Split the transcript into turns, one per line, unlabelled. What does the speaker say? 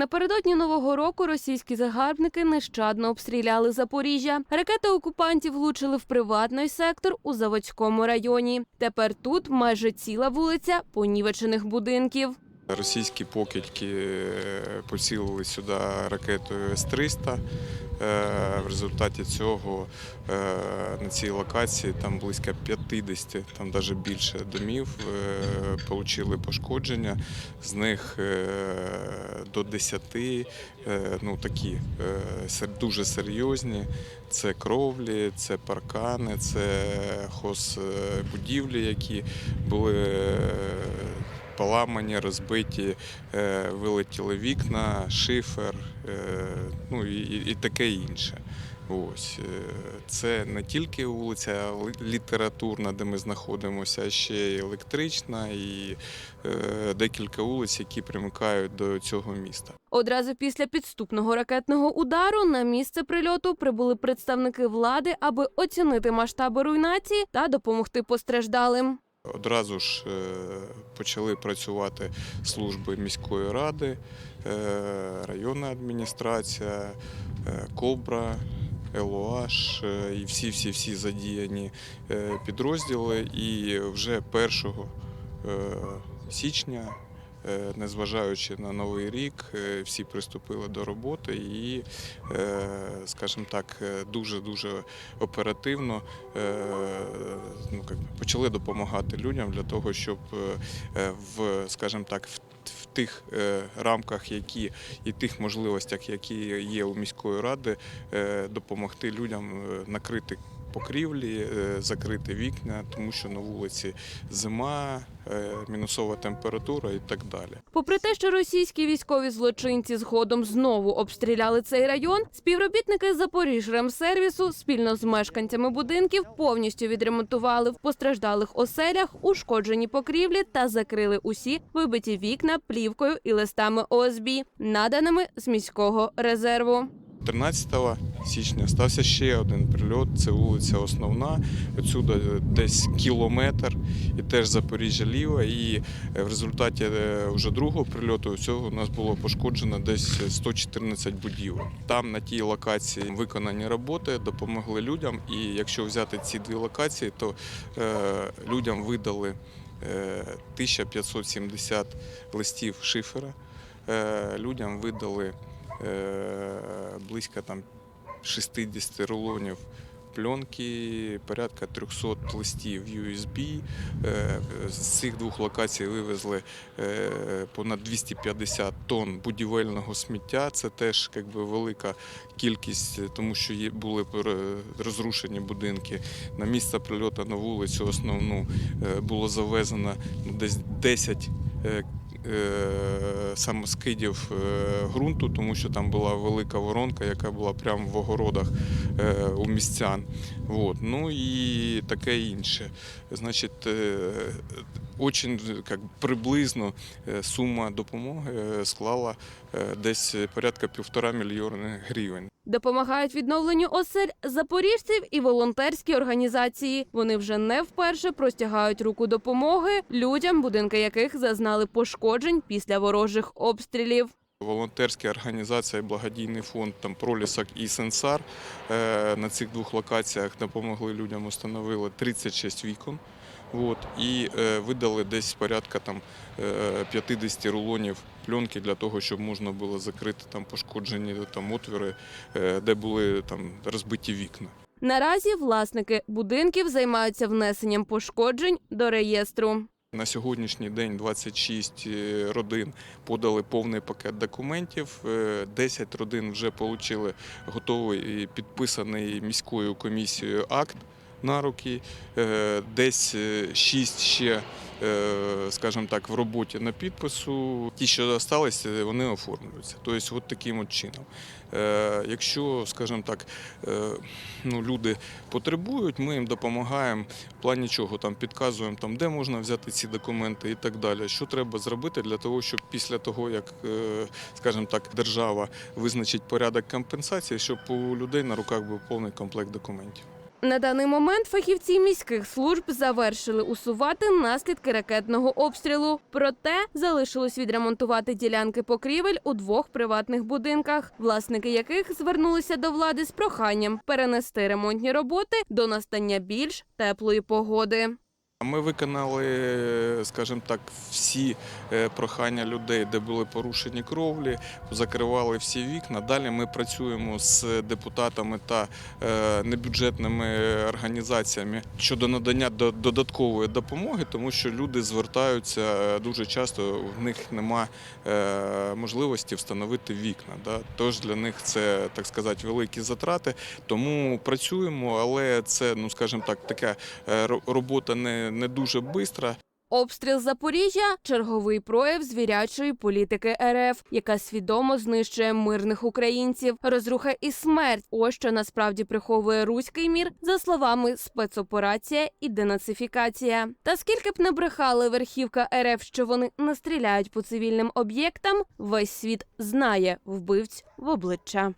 Напередодні нового року російські загарбники нещадно обстріляли Запоріжжя. Ракети окупантів влучили в приватний сектор у Заводському районі. Тепер тут майже ціла вулиця понівечених будинків.
Російські покидьки е, поцілили сюди ракетою С-300. Е, В результаті цього е, на цій локації там близько 50, там навіть більше домів е, отримали пошкодження. З них до 10 е, ну, такі дуже серйозні. Це кровлі, це паркани, це хозбудівлі, які були поламані, розбиті, е, вилетіли вікна, шифер, е, ну і, і- таке інше. Ось е, це не тільки вулиця літературна, де ми знаходимося, а ще й електрична, і декілька вулиць, які примикають до цього міста.
Одразу після підступного ракетного удару на місце прильоту прибули представники влади, аби оцінити масштаби руйнації та допомогти постраждалим.
Одразу ж е, почали працювати служби міської ради, е, районна адміністрація, е, Кобра, ЛОАШ і всі всі всі задіяні підрозділи. І вже 1 е, січня, незважаючи на новий рік, е, всі приступили до роботи і, е, скажімо так, дуже дуже оперативно е, ну, почали допомагати людям для того, щоб е, в, скажімо так, в, в тих е, рамках, які і тих можливостях, які є у міської ради, е, допомогти людям е, накрити. Покрівлі, е, закрити вікна, тому що на вулиці зима, е, мінусова температура і так далі.
Попри те, що російські військові злочинці згодом знову обстріляли цей район, співробітники Запоріжремсервісу спільно з мешканцями будинків повністю відремонтували в постраждалих оселях ушкоджені покрівлі та закрили усі вибиті вікна плівкою і листами ОСБ, наданими з міського резерву.
13 січня стався ще один прильот. Це вулиця Основна. Отсюди десь кілометр, і теж Запоріжжя ліва. І е, в результаті е, вже другого прильоту цього у нас було пошкоджено десь 114 будівель. Там на тій локації виконані роботи, допомогли людям. І якщо взяти ці дві локації, то е, людям видали е, 1570 листів шифера. Е, людям видали е, близько там 60 рулонів пленки, порядка 300 листів USB. Е, З цих двох локацій вивезли е, понад 250 тонн будівельного сміття. Це теж якби, велика кількість, тому що були розрушені будинки. На місце прильоту на вулицю основну е, було завезено десь 10 е, е, саме скидів е, ґрунту, тому що там була велика воронка, яка була прямо в огородах е, у містян. Вот. Ну і таке інше. Значить, е, очень как, приблизно е, сума допомоги е, склала десь порядка півтора мільйони гривень.
Допомагають відновленню осель запоріжців і волонтерські організації. Вони вже не вперше простягають руку допомоги людям, будинки яких зазнали пошкоджень після ворожих обстрілів.
Волонтерські організації, благодійний фонд там Пролісок і Сенсар е, на цих двох локаціях допомогли людям, установили 36 вікон. От, і е, видали десь порядка там, е, 50 рулонів пленки для того, щоб можна було закрити там пошкоджені там, отвіри, е, де були там розбиті вікна.
Наразі власники будинків займаються внесенням пошкоджень до реєстру.
На сьогоднішній день 26 родин подали повний пакет документів. Е, 10 родин вже отримали готовий і підписаний міською комісією акт на руки. Е, Десь 6 ще, е, скажімо так, в роботі на підпису. Ті, що залишилися, вони оформлюються. Тобто, от таким от чином. Е, Якщо, скажімо так, е, ну, люди потребують, ми їм допомагаємо в плані чого там підказуємо, там, де можна взяти ці документи і так далі. Що треба зробити для того, щоб після того, як, е, скажімо так, держава визначить порядок компенсації, щоб у людей на руках був повний комплект документів.
На даний момент фахівці міських служб завершили усувати наслідки ракетного обстрілу. Проте залишилось відремонтувати ділянки покрівель у двох приватних будинках, власники яких звернулися до влади з проханням перенести ремонтні роботи до настання більш теплої погоди.
Ми виконали, скажімо так, всі е, прохання людей, де були порушені кровлі, закривали всі вікна. Далі ми працюємо з депутатами та е, небюджетними організаціями щодо надання до- додаткової допомоги, тому що люди звертаються е, дуже часто, в них нема можливості встановити вікна. Тож для них це, так сказати, великі затрати. Тому працюємо, але це, ну скажімо так, така робота не, не дуже швидка.
Обстріл Запоріжжя черговий прояв звірячої політики РФ, яка свідомо знищує мирних українців. Розруха і смерть. Ось що насправді приховує руський мір, за словами спецоперація і денацифікація. Та скільки б не брехали верхівка РФ, що вони не стріляють по цивільним об'єктам, весь світ знає вбивць в обличчя.